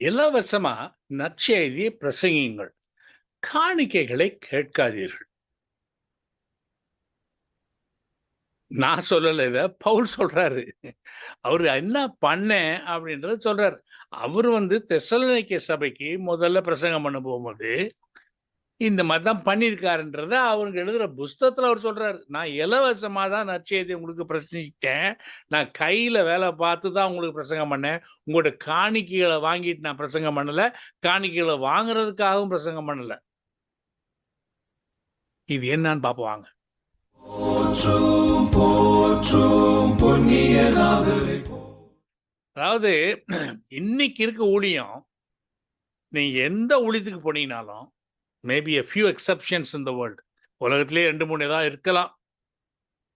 இலவசமா நற்செய்தியை பிரசங்கிங்கள் காணிக்கைகளை கேட்காதீர்கள். நான் சொல்லல இதை பவுல் சொல்றாரு. அவரு என்ன பண்ணேன் அப்படின்றத சொல்றாரு. அவர் வந்து தெசலோனிக்கே சபைக்கு முதல்ல பிரசங்கம் பண்ண போகும்போது இந்த மாதிரி தான் பண்ணியிருக்காருன்றத அவருக்கு எழுதுகிற புஸ்தகத்தில் அவர் சொல்கிறாரு நான் இலவசமாக தான் நற்செய்தி உங்களுக்கு பிரசங்கிட்டேன் நான் கையில் வேலை பார்த்து தான் உங்களுக்கு பிரசங்கம் பண்ணேன். உங்களோட காணிக்கைகளை வாங்கிட்டு நான் பிரசங்கம் பண்ணலை. காணிக்கைகளை வாங்குறதுக்காகவும் பிரசங்கம் பண்ணல. இது என்னன்னு பார்ப்போம் வாங்க. அதாவது இன்னைக்கு இருக்க ஊழியம் நீங்க எந்த ஊழியத்துக்கு போனீங்கனாலும் maybe a few exceptions in the world உலகத்திலே ரெண்டு மூணு ஏதாவது இருக்கலாம்.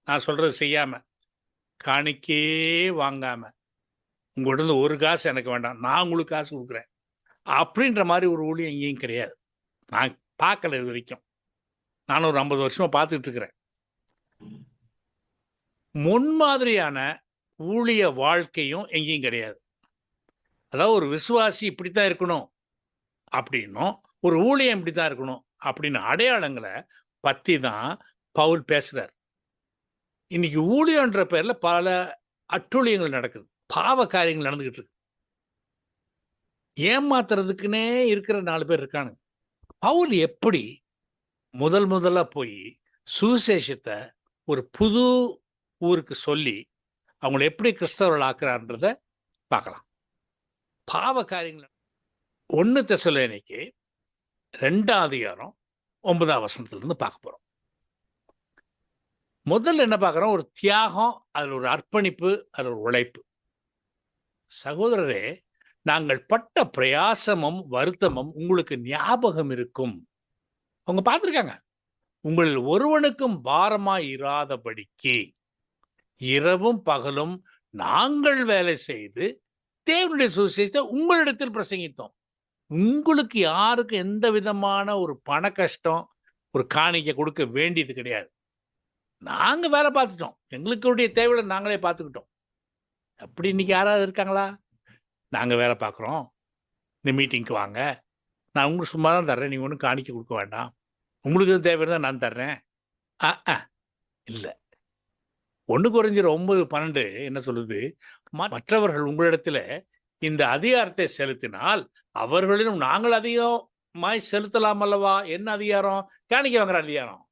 நான் சொல்கிறது செய்யாமல் காணிக்கே வாங்காமல் உங்கள்கிட்ட ஒரு காசு எனக்கு வேண்டாம். நான் உங்களுக்கு காசு கொடுக்குறேன். அப்படின்ற மாதிரி ஒரு ஊழியம் எங்கேயும் கிடையாது. நான் பார்க்கல இது வரைக்கும். நானும் ஒரு ஐம்பது வருஷமாக பார்த்துட்டு இருக்கிறேன். முன்மாதிரியான ஊழிய வாழ்க்கையும் எங்கேயும் கிடையாது. அதாவது ஒரு விசுவாசி இப்படித்தான் இருக்கணும். அப்படின்னும் ஒரு ஊழியம் இப்படி தான் இருக்கணும் அப்படின்னு அடையாளங்களை பற்றி தான் பவுல் பேசுகிறார் இன்னைக்கு ஊழியன்ற பேரில் பல அட்டுழியங்கள் நடக்குது பாவ காரியங்கள் நடந்துக்கிட்டு இருக்கு. ஏமாத்துறதுக்குன்னே இருக்கிற நாலு பேர் இருக்கானுங்க. பவுல் எப்படி முதல் முதலாக போய் சுவிசேஷத்தை ஒரு புது ஊருக்கு சொல்லி அவங்களை எப்படி கிறிஸ்தவர்கள் ஆக்குறான்றத பார்க்கலாம். பாவ காரியங்கள் ஒன்று தெசலோனிக்கு ரெண்டாம் அதிகாரம் ஒன்பதாம் வசனத்திலிருந்து பார்க்க போகிறோம் முதல்ல என்ன பார்க்குறோம்? ஒரு தியாகம் அதில் ஒரு அர்ப்பணிப்பு அதில் ஒரு உழைப்பு. சகோதரரே நாங்கள் பட்ட பிரயாசமும் வருத்தமும் உங்களுக்கு ஞாபகம் இருக்கும். அவங்க பார்த்துருக்காங்க. உங்களில் ஒருவனுக்கும் பாரமாய் இராதபடிக்கு இரவும் பகலும் நாங்கள் வேலை செய்து தேவனுடைய சுவிசேஷத்தை உங்களிடத்தில் பிரசங்கித்தோம். உங்களுக்கு யாருக்கும் எந்த விதமான ஒரு பண கஷ்டம் ஒரு காணிக்கை கொடுக்க வேண்டியது கிடையாது. நாங்கள் வேலை பார்த்துட்டோம். எங்களுக்குடைய தேவைகளை நாங்களே பார்த்துக்கிட்டோம். அப்படி இன்னைக்கு யாராவது இருக்காங்களா? நாங்கள் வேலை பார்க்குறோம். இந்த மீட்டிங்க்கு வாங்க. நான் உங்களுக்கு சும்மா தான் தர்றேன். நீங்கள் ஒன்றும் காணிக்க கொடுக்க வேண்டாம். உங்களுக்கு எதுவும் தேவை நான் தர்றேன். ஆ ஆ இல்லை. ஒன்று குறைஞ்சிற ஒன்பது பன்னெண்டு என்ன சொல்லுது? ம- மற்றவர்கள் உங்களிடத்துல இந்த அதிகாரத்தை செலுத்தினால் அவர்களிடம் நாங்கள் அதிகமாய் செலுத்தலாம் அல்லவா? என்ன அதிகாரம்? காணிக்க வாங்குற அதிகாரம்.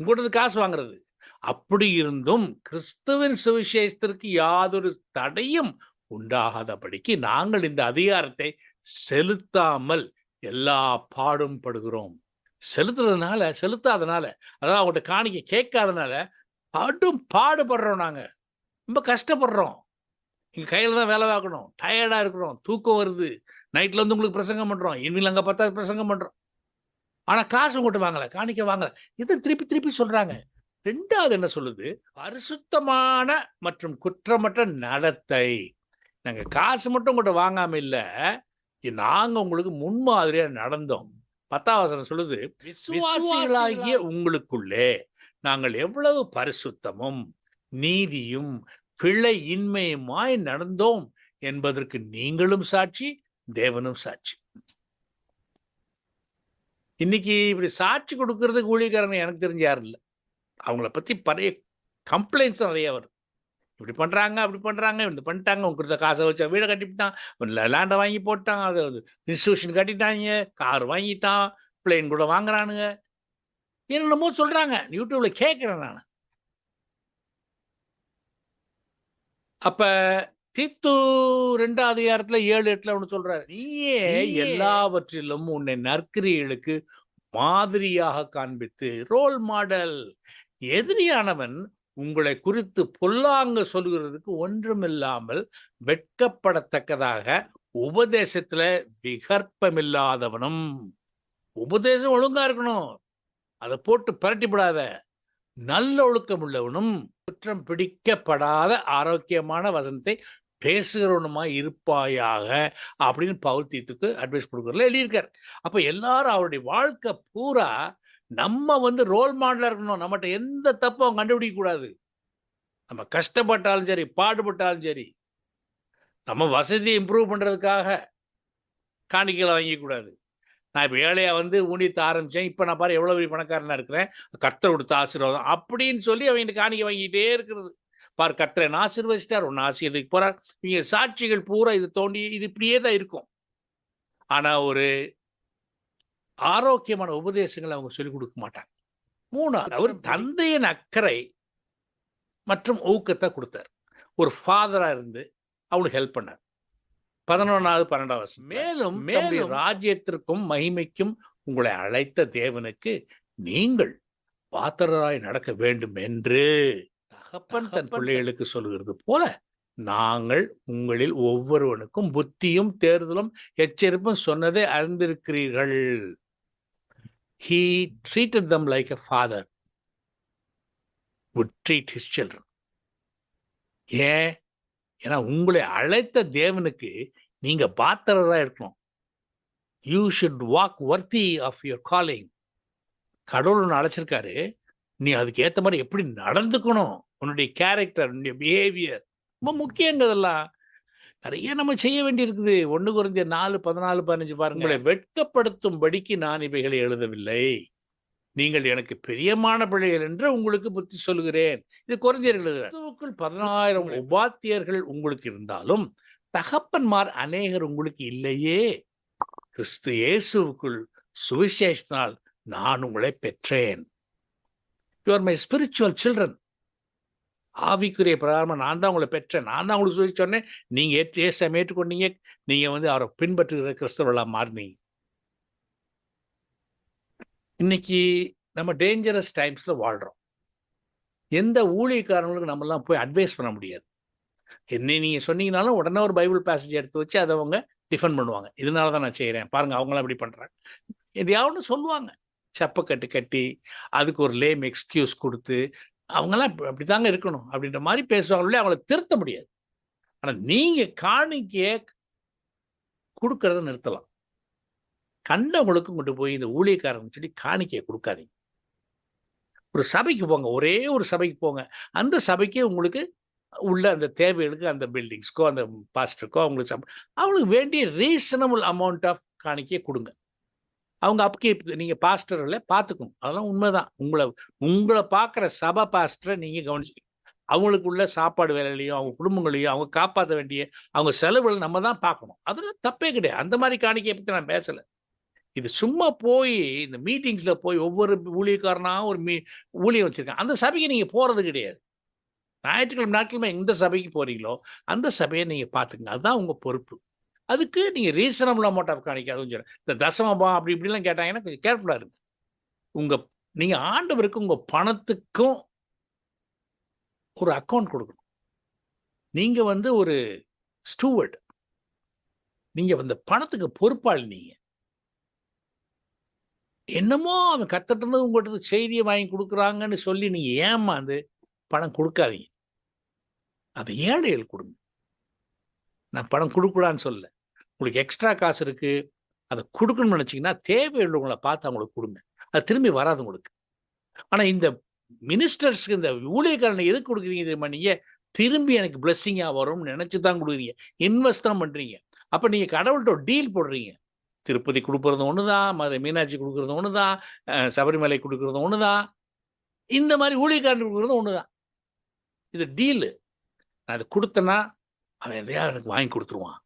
உங்கள்கிட்ட காசு வாங்குறது. அப்படி இருந்தும் கிறிஸ்துவின் சுவிசேஷத்திற்கு யாதொரு தடையும் உண்டாகாதபடிக்கு நாங்கள் இந்த அதிகாரத்தை செலுத்தாமல் எல்லா பாடும் படுகிறோம். செலுத்துறதுனால செலுத்தாதனால அதாவது அவங்கள்ட்ட காணிக்கை கேட்காதனால அடும் பாடுபடுறோம் நாங்க. ரொம்ப கஷ்டப்படுறோம். இங்க கையில தான் வேலை பார்க்கணும். டயர்டா இருக்கிறோம். தூக்கம் வருது. நைட்ல வந்து உங்களுக்கு பிரசங்கம் பண்றோம். இனிமேல் அங்க பார்த்தா பிரசங்கம் பண்றோம். ஆனா காசு உங்கள்கிட்ட வாங்கல காணிக்க வாங்கல. இதை திருப்பி திருப்பி சொல்றாங்க. ரெண்டாவது என்ன சொல்லுது? பரிசுத்தமான மற்றும் குற்றமற்ற நடத்தை. நாங்க காசு மட்டும் உங்கள்கிட்ட வாங்காம இல்ல. நாங்க உங்களுக்கு முன்மாதிரியா நடந்தோம். பத்தாம் வசனம் சொல்லுது விசுவாசிகளாகிய உங்களுக்குள்ளே நாங்கள் எவ்வளவு பரிசுத்தமும் நீதியும் பிழை இன்மையுமாய் நடந்தோம் என்பதற்கு நீங்களும் சாட்சி தேவனும் சாட்சி. இன்னைக்கு இப்படி சாட்சி கொடுக்கறதுக்கு ஊழியக்காரங்க எனக்கு தெரிஞ்ச யாரும் இல்லை. அவங்கள பத்தி பழைய கம்ப்ளைண்ட்ஸ் நிறைய வருது இப்படி பண்றாங்க அப்படி பண்றாங்க இப்படி பண்ணிட்டாங்க உங்க காசை வச்சா வீடை கட்டிவிட்டான் லேண்டை வாங்கி போட்டான் அது இன்ஸ்டியூஷன் கட்டிட்டாங்க கார் வாங்கிட்டான் பிளேன் கூட வாங்குறானுங்க. என்னென்னமோ சொல்றாங்க. யூடியூப்ல கேட்குறேன் நான். அப்ப தீத்து ரெண்டாம் அதிகாரத்துல ஏழு எட்டுல ஒண்ணு சொல்றாரு. நீயே எல்லாவற்றிலும் உன்னை நற்கிரியர்களுக்கு மாதிரியாக காண்பித்து ரோல் மாடல் எதிரியானவன் உங்களை குறித்து பொல்லாங்க சொல்கிறதுக்கு ஒன்றுமில்லாமல் வெட்கப்படத்தக்கதாக உபதேசத்துல விகற்பமில்லாதவனும். உபதேசம் ஒழுங்கா இருக்கணும். அதை போட்டு பிரட்டிப்படாத. நல்ல ஒழுக்கம் உள்ளவனும் குற்றம் பிடிக்கப்படாத ஆரோக்கியமான வசனத்தை பேசுகிறவனுமா இருப்பாயாக அப்படின்னு பவுல் தீத்துக்கு அட்வைஸ் கொடுக்குறதுல எழுதியிருக்கார். அப்போ எல்லாரும் அவருடைய வாழ்க்கை பூரா நம்ம வந்து ரோல் மாடலாக இருக்கணும். நம்மகிட்ட எந்த தப்பும் அவன் கண்டுபிடிக்கக்கூடாது நம்ம கஷ்டப்பட்டாலும் சரி பாடுபட்டாலும் சரி நம்ம வசதியை இம்ப்ரூவ் பண்ணுறதுக்காக காணிக்கைகளை வாங்கிக்கூடாது நான் இப்போ ஏழையா வந்து ஊழியத்தை ஆரம்பிச்சேன். இப்போ நான் பாரு எவ்வளோ பெரிய பணக்காரனா இருக்கிறேன். கர்த்தர் கொடுத்த ஆசீர்வாதம் அப்படின்னு சொல்லி அவங்க காணிக்கை வாங்கிட்டே இருக்கிறது. பார் கர்த்தரை நான் ஆசீர்வதிச்சிட்டார்? ஒன்று ஆசீர்வதிக்கு போறார். இங்க சாட்சிகள் பூரா இது தோண்டி இது இப்படியே தான் இருக்கும். ஆனா ஒரு ஆரோக்கியமான உபதேசங்களை அவங்க சொல்லிக் கொடுக்க மாட்டாங்க. மூணாவது அவர் தந்தையின் அக்கறை மற்றும் ஊக்கத்தை கொடுத்தார். ஒரு ஃபாதரா இருந்து அவளுக்கு ஹெல்ப் பண்ணார். பதினொன்றாவது பன்னெண்டாவது. மேலும் மேலும் ராஜ்யத்திற்கும் மகிமைக்கும் உங்களை அழைத்த தேவனுக்கு நீங்கள் பாத்திரராய் நடக்க வேண்டும் என்று தகப்பன் தன் பிள்ளைகளுக்கு சொல்கிறது போல நாங்கள் உங்களில் ஒவ்வொருவனுக்கும் புத்தியும் தேர்தலும் எச்சரிப்பும் சொன்னதை அறிந்திருக்கிறீர்கள். He treated them like a father would treat his children. ஏன்? ஏன்னா உங்களை அழைத்த தேவனுக்கு நீங்க பாத்திரரா இருக்கணும். You should walk worthy of your calling கடவுள் ஒன்று அழைச்சிருக்காரு. நீ அதுக்கு ஏத்த மாதிரி எப்படி நடந்துக்கணும்? உன்னுடைய கேரக்டர் உன்னுடைய பிஹேவியர் ரொம்ப முக்கியங்கிறதெல்லாம் நிறைய நம்ம செய்ய வேண்டியிருக்குது. ஒன்று குறைந்த நாலு பதினாலு பதினஞ்சு பாருங்க. உங்களை வெட்கப்படுத்தும்படிக்கு நான் இவைகளை எழுதவில்லை. நீங்கள் எனக்கு பிரியமான பிள்ளைகள் என்று உங்களுக்கு புத்தி சொல்கிறேன் இது குறைந்தீர்கள் பதினாயிரம் உபாத்தியர்கள் உங்களுக்கு இருந்தாலும் தகப்பன்மார் அநேகர் உங்களுக்கு இல்லையே. கிறிஸ்து இயேசுவுக்குள் சுவிசேஷத்தினால் நான் உங்களை பெற்றேன். You are my spiritual children ஆவிக்குரிய பிரகாரமா நான் தான் உங்களை பெற்றேன். நான் தான் உங்களுக்கு சொல்லி சொன்னேன். நீங்க ஏற்று ஏசாமி ஏற்றுக்கொண்டீங்க. நீங்க வந்து அவரை பின்பற்றுகிற கிறிஸ்தவர்களா மாறினீங்க. இன்னைக்கு நம்ம டேஞ்சரஸ் டைம்ஸில் வாழ்கிறோம் எந்த ஊழியக்காரங்களுக்கு நம்மலாம் போய் அட்வைஸ் பண்ண முடியாது. என்ன நீங்கள் சொன்னீங்கனாலும் உடனே ஒரு பைபிள் பேசேஜ் எடுத்து வச்சு அதை அவங்க டிஃபெண்ட் பண்ணுவாங்க. இதனால தான் நான் செய்கிறேன் பாருங்கள் அவங்களாம் இப்படி பண்ணுறாங்க எதையாவது சொல்லுவாங்க. செப்பக்கட்டு கட்டி அதுக்கு ஒரு லேம் எக்ஸ்கியூஸ் கொடுத்து அவங்கெல்லாம் அப்படி தாங்க இருக்கணும். அப்படின்ற மாதிரி பேசுவாங்களே அவங்கள திருத்த முடியாது. ஆனால் நீங்கள் காணிக்கையை கொடுக்கறத நிறுத்தலாம். கண்டவங்களுக்கும் கொண்டு போய் இந்த ஊழியக்காரன் சொல்லி காணிக்கையை கொடுக்காதீங்க. ஒரு சபைக்கு போங்க ஒரே ஒரு சபைக்கு போங்க. அந்த சபைக்கே உங்களுக்கு உள்ள அந்த தேவைகளுக்கு அந்த பில்டிங்ஸ்க்கோ அந்த பாஸ்டருக்கோ அவங்களுக்கு சம் அவங்களுக்கு வேண்டிய ரீசனபிள் அமௌண்ட் ஆஃப் காணிக்கையை கொடுங்க. அவங்க அப்கீப் நீங்க பாஸ்டர்ல பார்த்துக்கணும். அதெல்லாம் உண்மைதான். உங்களை உங்களை பார்க்குற சபை பாஸ்டரை நீங்க கவனிச்சு அவங்களுக்குள்ள சாப்பாடு வேலையிலையும் அவங்க குடும்பங்களையும் அவங்க காப்பாற்ற வேண்டிய அவங்க செலவுகளை நம்ம தான் பார்க்கணும். அதெல்லாம் தப்பே கிடையாது. அந்த மாதிரி காணிக்கையை பற்றி நான் பேசலை. இது சும்மா போய் இந்த மீட்டிங்ஸில் போய் ஒவ்வொரு ஊழியக்காரனாக ஒரு மீ ஊழியம் வச்சுருக்கேன். அந்த சபைக்கு நீங்கள் போகிறது கிடையாது. ஞாயிற்றுக்கிழமை நாட்கிழமை எந்த சபைக்கு போகிறீங்களோ அந்த சபையை நீங்கள் பார்த்துக்கங்க. அதுதான் உங்கள் பொறுப்பு. அதுக்கு நீங்கள் ரீசனபிள் அமௌண்ட் ஆஃப் காணிக்காதுன்னு அதுவும் இந்த தசமபா அப்படி இப்படிலாம் கேட்டாங்கன்னா கொஞ்சம் கேர்ஃபுல்லாக இருங்க. உங்கள் நீங்கள் ஆண்டவருக்கு உங்கள் பணத்துக்கும் ஒரு அக்கௌண்ட் கொடுக்கணும். நீங்கள் வந்து ஒரு ஸ்டூவர்ட் நீங்கள் அந்த பணத்துக்கு பொறுப்பாளி நீங்கள் என்னமோ அவன் கத்துட்டு இருந்து உங்கள்கிட்ட செய்தியை வாங்கி கொடுக்குறாங்கன்னு சொல்லி நீங்க ஏமாந்து பணம் கொடுக்காதீங்க. அதை ஏழைகள் கொடுங்க. நான் பணம் கொடுக்கூடான்னு சொல்ல உங்களுக்கு எக்ஸ்ட்ரா காசு இருக்குது அதை கொடுக்கணும்னு நினச்சிங்கன்னா தேவையுள்ளவங்களை பார்த்து அவங்களுக்கு கொடுங்க. அது திரும்பி வராது உங்களுக்கு. ஆனால் இந்த மினிஸ்டர்ஸ்க்கு இந்த ஊழியக்காரனை எதுக்கு கொடுக்குறீங்க தெரியுமா நீங்க? திரும்பி எனக்கு பிளெஸ்ஸிங்காக வரும்னு நினச்சி தான் கொடுக்குறீங்க. இன்வெஸ்ட் தான் பண்ணுறீங்க அப்போ நீங்கள் கடவுள்கிட்ட ஒரு டீல் போடுறீங்க. திருப்பதி கொடுக்கறது தான் மதுரை மீனாட்சி கொடுக்கறது ஒன்று தான் சபரிமலை கொடுக்கறது தான். இந்த மாதிரி ஊழியக்காரன் கொடுக்கறது தான். இது டீலு. நான் அதை கொடுத்தேன்னா அவன் எதையா எனக்கு வாங்கி கொடுத்துருவான்.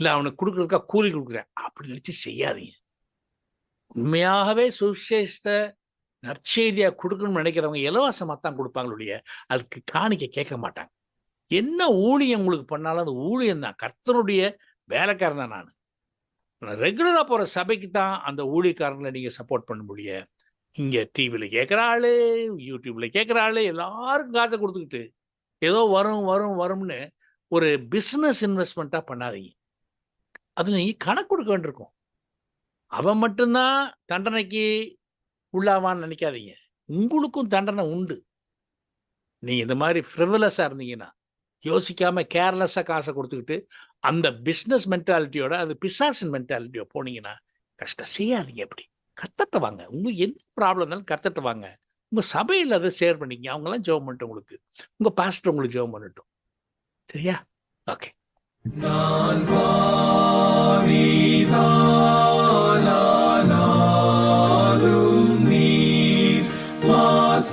இல்லை அவனுக்கு கொடுக்கறதுக்காக கூலி கொடுக்குறேன். அப்படி நினச்சி செய்யாதீங்க. உண்மையாகவே சுவிசேஷ்ட நற்செய்தியாக கொடுக்கணும்னு நினைக்கிறவங்க இலவசமாக தான் கொடுப்பாங்களுடைய அதுக்கு காணிக்க கேட்க மாட்டாங்க. என்ன ஊழியம் உங்களுக்கு பண்ணாலும் அந்த ஊழியம் தான் கர்த்தனுடைய வேலைக்காரன் தான் நான். ரெகுலராக போகிற சபைக்கு தான் அந்த ஊழியக்காரங்களை நீங்கள் சப்போர்ட் பண்ண முடியும் இங்கே டிவியில் கேட்குற ஆள் யூடியூப்ல கேட்குற ஆள் எல்லாருக்கும் காசை கொடுத்துக்கிட்டு ஏதோ வரும் வரும் வரும்னு ஒரு பிஸ்னஸ் இன்வெஸ்ட்மெண்ட்டாக பண்ணாதீங்க. அது நீங்கள் கணக்கு கொடுக்க வேண்டியிருக்கும். அவன் மட்டும்தான் தண்டனைக்கு உள்ளாவான்னு நினைக்காதீங்க. உங்களுக்கும் தண்டனை உண்டு. நீங்கள் இந்த மாதிரி ஃப்ரிவலஸாக இருந்தீங்கன்னா யோசிக்காம கேர்லெஸ்ஸாக காசை கொடுத்துக்கிட்டு அந்த பிஸ்னஸ் மென்டாலிட்டியோட அது பிசாசின் மென்டாலிட்டியோ போனீங்கன்னா கஷ்டம் செய்யாதீங்க எப்படி? கத்தட்ட வாங்க. உங்களுக்கு என்ன ப்ராப்ளம் இருந்தாலும் கத்தட்ட வாங்க. உங்கள் சபையில் அதை ஷேர் பண்ணிக்கங்க. அவங்களாம் ஜெபம் பண்ணிட்டோம் உங்களுக்கு. உங்கள் பாஸ்டர் உங்களுக்கு ஜெபம் பண்ணட்டும். சரியா? ஓகே நான் நீ மாச